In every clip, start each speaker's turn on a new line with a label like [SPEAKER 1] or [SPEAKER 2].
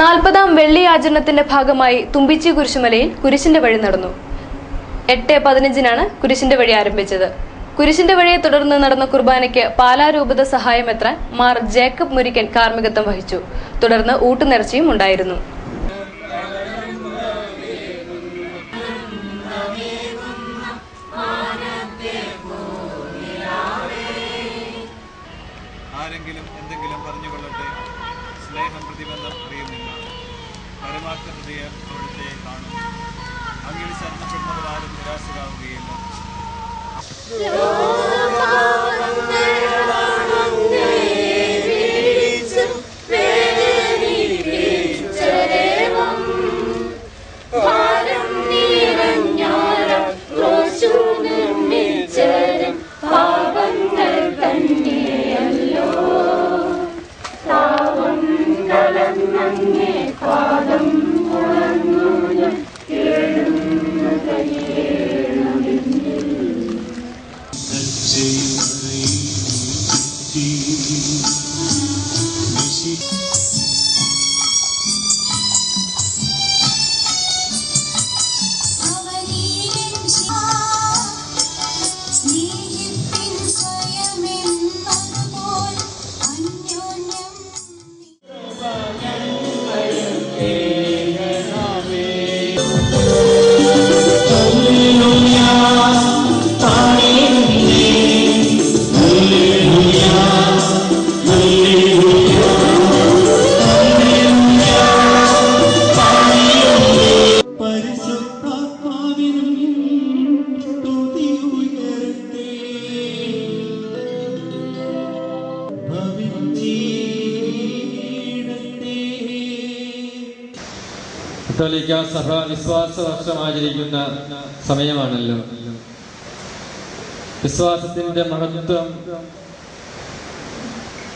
[SPEAKER 1] നാൽപ്പതാം വെള്ളി ആചരണത്തിന്റെ ഭാഗമായി തുമ്പിച്ചി കുരിശുമലയിൽ കുരിശിന്റെ വഴി നടന്നു. എട്ട് പതിനഞ്ചിനാണ് കുരിശിന്റെ വഴി ആരംഭിച്ചത്. കുരിശിന്റെ വഴിയെ തുടർന്ന് നടന്ന കുർബാനയ്ക്ക് പാലാരൂപത സഹായമെത്രാൻ മാർ ജേക്കബ് മുരിക്കൻ കാർമ്മികത്വം വഹിച്ചു. തുടർന്ന് ഊട്ടുനേർച്ചയും ഉണ്ടായിരുന്നു.
[SPEAKER 2] ആരെങ്കിലും എന്തെങ്കിലും പറഞ്ഞുകൊള്ളട്ടെ? സ്നേഹം പ്രതിബന്ധം പരമാർത്ഥ അവിടുത്തെ കാണും. അങ്ങനെ ശരണപ്പെടുന്നവരാരും നിരാശരാകുകയില്ല.
[SPEAKER 3] see.
[SPEAKER 4] കത്തോലിക്ക സഭ വിശ്വാസ വർഷം ആചരിക്കുന്ന സമയമാണല്ലോ. വിശ്വാസത്തിന്റെ മഹത്വം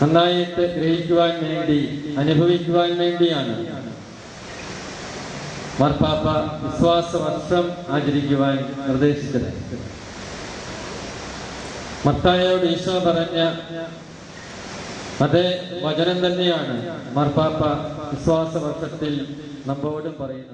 [SPEAKER 4] നന്നായിട്ട് ഗ്രഹിക്കുവാൻ വേണ്ടി അനുഭവിക്കുവാൻ വേണ്ടിയാണ്. മാർപ്പാപ്പ വിശ്വാസ വർഷം ആചരിക്കുവാൻ നിർദ്ദേശിച്ചത്. മത്തായോട് ഈശോ പറഞ്ഞ അതേ വചനം തന്നെയാണ്. മാർപ്പാപ്പ വിശ്വാസ വർഷത്തിൽ നമ്മോടും പറയുന്നത്.